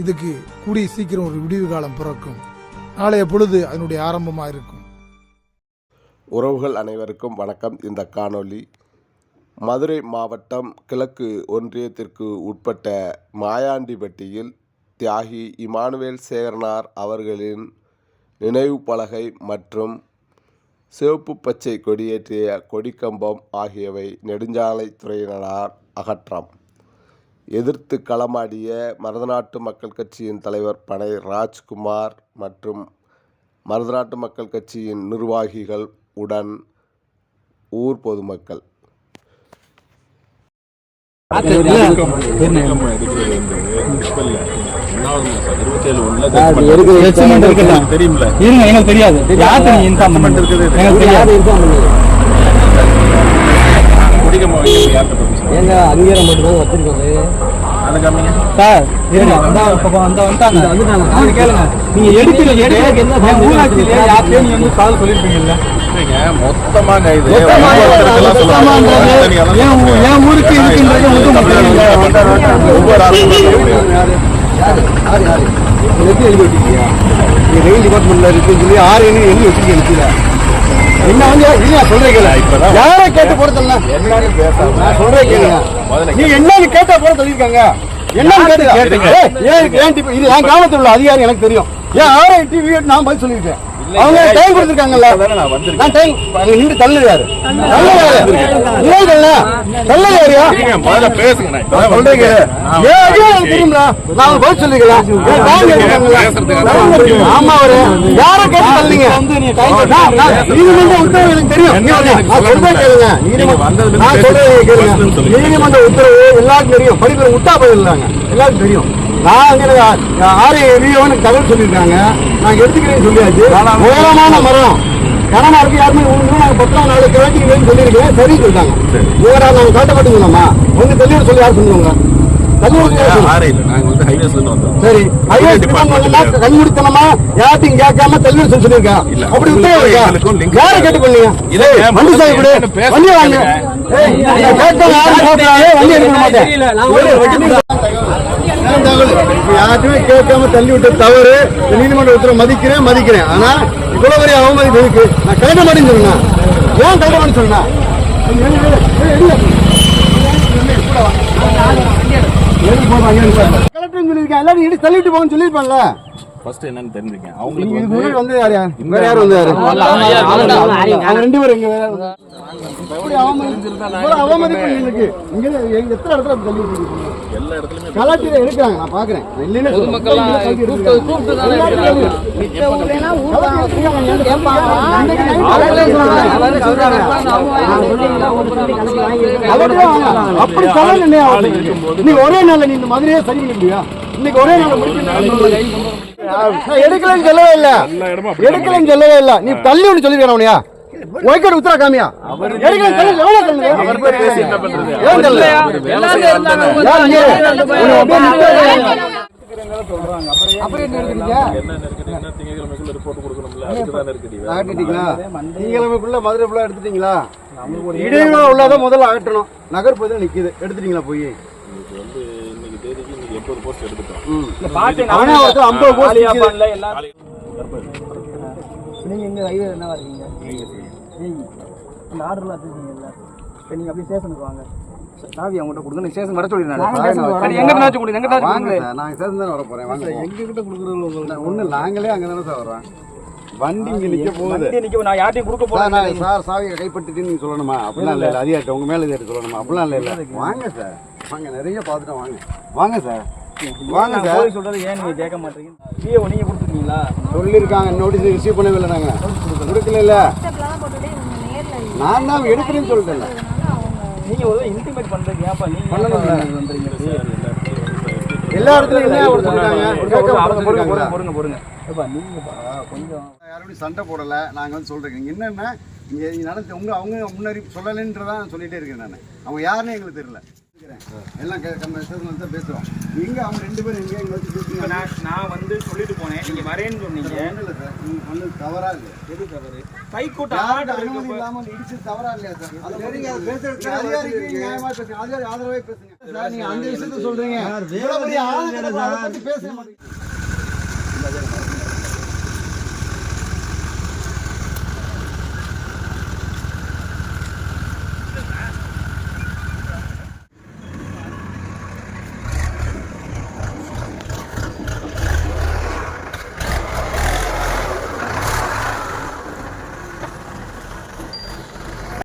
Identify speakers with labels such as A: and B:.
A: இதுக்கு கூடிய சீக்கிரம் ஒரு விடிவு காலம் பிறக்கும். நாளைய பொழுது அதனுடைய ஆரம்பமாக இருக்கும்
B: உறவுகள் அனைவருக்கும் வணக்கம். இந்த காணொளி மதுரை மாவட்டம் கிழக்கு ஒன்றியத்திற்கு உட்பட்ட மாயாண்டிப்பட்டியில் தியாகி இமானுவேல் சேகரனார் அவர்களின் நினைவு பலகை மற்றும் சிவப்பு பச்சை கொடியேற்றிய கொடிக்கம்பம் ஆகியவை நெடுஞ்சாலைத்துறையினரால் அகற்றம். எதிர்த்து களமாடிய மருதநாட்டு மக்கள் கட்சியின் தலைவர் பனை ராஜ்குமார் மற்றும் மருதநாட்டு மக்கள் கட்சியின் நிர்வாகிகள் உடன் ஊர் பொதுமக்கள்.
C: எங்களுக்கு தெரியாது யார்கிட்ட நீங்க இன்ஃபார்ம் பண்ணுங்க எங்களுக்கு தெரியாது
D: குடிக்க யார்கிட்ட permission?
E: ஏங்க அங்கீகாரம் மட்டும்தான்
D: காமிங்க
C: சார் இருங்க. அந்த பக்கம் அந்த வந்துட்டாங்க. நீங்க கேளுங்க. நீங்க எடுக்கிறது எடுக்கிறது என்ன ஊராட்சியிலே யார்கிட்டயும் நீங்க வந்து சொல்லிருப்பீங்கல்ல?
D: மொத்தமாங்க இது.
C: என் ஊருக்கு இருக்குன்றது.
D: ஒவ்வொரு
E: எழுதி வச்சிருக்கியா ரெயில் டிபார்ட்மெண்ட்ல இருக்குன்னு சொல்லி ஆறு எண்ணி எழுதி வச்சிருக்கீங்க நிக்கல என்ன வந்து இல்லையா? சொல்றீங்களா
D: இப்பதான்
E: யாரை கேட்டு போறதில்ல நான் சொல்றேன் கேளுங்க நீ என்னன்னு கேட்டா போற சொல்லிருக்காங்க என்னன்னு கேட்டு ஏன் இது என் கிராமத்தில் உள்ள அதிகாரி எனக்கு தெரியும். ஏன் ஆர்ஐ டிவி நான் பதில் சொல்லியிருக்கேன். அவங்க டைம் கொடுத்துருக்காங்கல்ல.
D: நான்
E: டைம் அங்க நின்று தள்ளு யாரு? தள்ளு யாரு? ஏன் தள்ள தள்ளு யாரியா
D: நீங்க முதல்ல பேசுங்க நான்
E: சொல்றீங்க. ஏன் தெரியுங்களா பதில் சொல்லிக்கலாம் ஆமா அவரு. யாரை கேட்டு தள்ளீங்க நீதிமன்ற உத்தரவு எனக்கு தெரியும். நான் சொல்றேன். கேளுங்க. நீதிமன்ற- நான் சொல்றேன். கேளுங்க. நீதிமன்ற உத்தரவு எல்லாருக்கும் தெரியும். படிக்கிற முட்டா பதிலாங்க எல்லாருக்கும் தெரியும். நான் அங்க ஆறு எரியோ எனக்கு தகவல் சொல்லியிருக்காங்க. நான் எடுத்துக்கிறேன்னு சொல்லியாச்சு. உயரமான மரம். கனமா இருக்கு யாருமே ஒண்ணு நாங்க பத்தாம் நாள் கிழட்டிக்கிறேன்னு சொல்லியிருக்கேன் சரி. சொல்லிட்டாங்க இவரா நாங்க காட்டப்பட்டு சொன்னோமா ஒண்ணு தெளிவு சொல்லி யார் சொல்லுவாங்க. சரி. கண்முடித்தனமா யார்ட்டையும் கேட்காம தெளிவு சொல்லி சொல்லியிருக்கேன் அப்படி
D: உங்களுக்கு
E: யாரை கேட்டு பண்ணீங்க ஏய்,
D: ஏன்
E: வண்டி வாங்க. கேட்டேன், யாரும் வண்டி எடுக்க மாட்டேன். யார்ட்டுமே கேட்காம தள்ளி விட்ட தவறு நீதிமன்ற உத்தரவு மதிக்கிறேன் மதிக்கிறேன். ஆனா இவ்வளவு பெரிய அவமதிப்பு இருக்கு நான் கட்ட மாட்டேன்னு சொன்னேன் ஏன் கட்ட மாட்டேன்னு சொன்னேன் கலெக்டர் சொல்லியிருக்கேன். எல்லாரும் இடி தள்ளிட்டு போகணும்னு சொல்லியிருப்பான்ல.
D: First என்னன்னு தெரிஞ்சுக்கங்க.
E: நீங்க
D: அவங்களுக்கு வந்து
E: யார்? யார் வேற யார் வந்து யாரு?
C: அவங்க
E: ரெண்டு பேரும் இங்க வேற. அவமதிப்பு இங்க எங்க எத்தனை இடத்துல தள்ளி
D: எல்லா இடத்துலயுமே
E: கலாச்சாரம் எடுக்கிறாங்க நான் பாக்குறேன் இல்லைன்னு அப்படி சொல்லல நீங்க ஒரே நாள்ல நீ இந்த மாதிரியே சரி பண்ண முடியா இன்னைக்கு ஒரே நாள் எடுக்கலன்னு சொல்லவே இல்ல எடுக்கலன்னு சொல்லவே இல்ல நீ தள்ளி ஒன்று சொல்லிருக்கான உனையா ஒய்க்கட் உத்தரா காமியா? திங்கக்கிழமைக்குள்ள மதுரை ஃபுல்லா எடுத்துட்டீங்களா? இடையில உள்ளதை முதல்ல அகற்றணும் நகர் பகுதியில் நிக்குது. எடுத்துட்டீங்களா போய்?
D: வந்து இன்னைக்கு தேதிக்கு இன்னைக்கு எண்பது போஸ்ட் எடுத்துட்டோம்.
E: அவனே ஒருத்தர் ஐம்பது போஸ்ட் நிக்குது.
C: நீங்க எங்க ஹைவே என்னவா இருக்கீங்க நீங்க அந்த ஆர்டர்லாம் வச்சிருக்கீங்கல்ல? இப்போ நீங்க அப்படியே ஸ்டேஷனுக்கு வாங்க. சாவி அவங்ககிட்ட கொடுங்க. நீங்க ஸ்டேஷன் வர சொல்லிடுறாங்க எங்க கொடுங்க எங்க
E: வாங்க சார் நாங்க சேர்ந்து தானே வர போறேன். வாங்க. எங்க கிட்ட கொடுக்குறது ஒண்ணு நாங்களே அங்க தானே சார் வரோம். வண்டி இங்க நிக்க போகுது.
C: வண்டி நிக்க நான் யார்ட்டையும் கொடுக்க
E: சார்
C: போறேன்
E: நான் சார் சாவியை கைப்பற்றிட்டு நீங்க சொல்லணுமா? அப்படிலாம் இல்ல அதிகாரிட்ட உங்க மேல சொல்லணுமா? அப்படிலாம் இல்ல இல்ல. வாங்க சார். வாங்க நிறைய பார்த்துட்டோம் வாங்க. வாங்க சார். வாங்க சார்.
C: போய் சொல்றது ஏன் நீங்க கேட்க மாட்டீங்க? பிஏ நீங்க கொடுத்துருக்கீங்களா?
E: சொல்லியிருக்காங்க நோட்டீஸ் ரிசீவ் பண்ணவே இல்லை நாங்க கொடுக்கல. இல்ல நான் தான் எடுக்கிறேன்னு சொல்லிட்டேன்
C: நீங்க ஒரு இன்டிமேட் பண்றதுக்கு ஏன்ப்பா. ஏன்ப்பா வந்துறீங்க
E: எல்லா இடத்துலயும் என்ன சொல்லிருக்காங்க
C: பொறுங்க பொறுங்க பொறுங்க பொறுங்க ஏப்பா நீங்க கொஞ்சம்.
E: யாரோடையும் சண்டை போடல. நாங்க வந்து சொல்றேன். நீங்க என்னன்னா இங்க இங்க நடந்து உங்க அவங்க முன்னாடி சொல்லலைன்றதான் சொல்லிட்டே இருக்கேன் நான். அவங்க யாருன்னு எங்களுக்கு தெரியல. எல்லாம் நம்ம பேசுறோம். எங்க அவங்க ரெண்டு பேரும் எங்க எங்க வச்சு
C: நான் நான் வந்து சொல்லிட்டு போனேன். நீங்க வரேன்னு சொன்னீங்க.
E: இல்ல பண்ணது தவறா இல்லையா
C: எது தவறு? கைக்கூட்ட
E: யாருக்கு
C: ஆர்டர்
E: அனுமதி
C: இருக்கு
E: இல்லாம வந்து இடிச்சது தவறா இல்லையா சார்? அது சரிங்க அது பேசுறது அதிகாரிக்கு நியாயமா பேசுங்க. அதிகாரி ஆதரவே பேசுங்க. சார் நீங்க அந்த விஷயத்த சொல்றீங்க. இவ்வளவு பெரிய பத்தி பேச மாட்டீங்க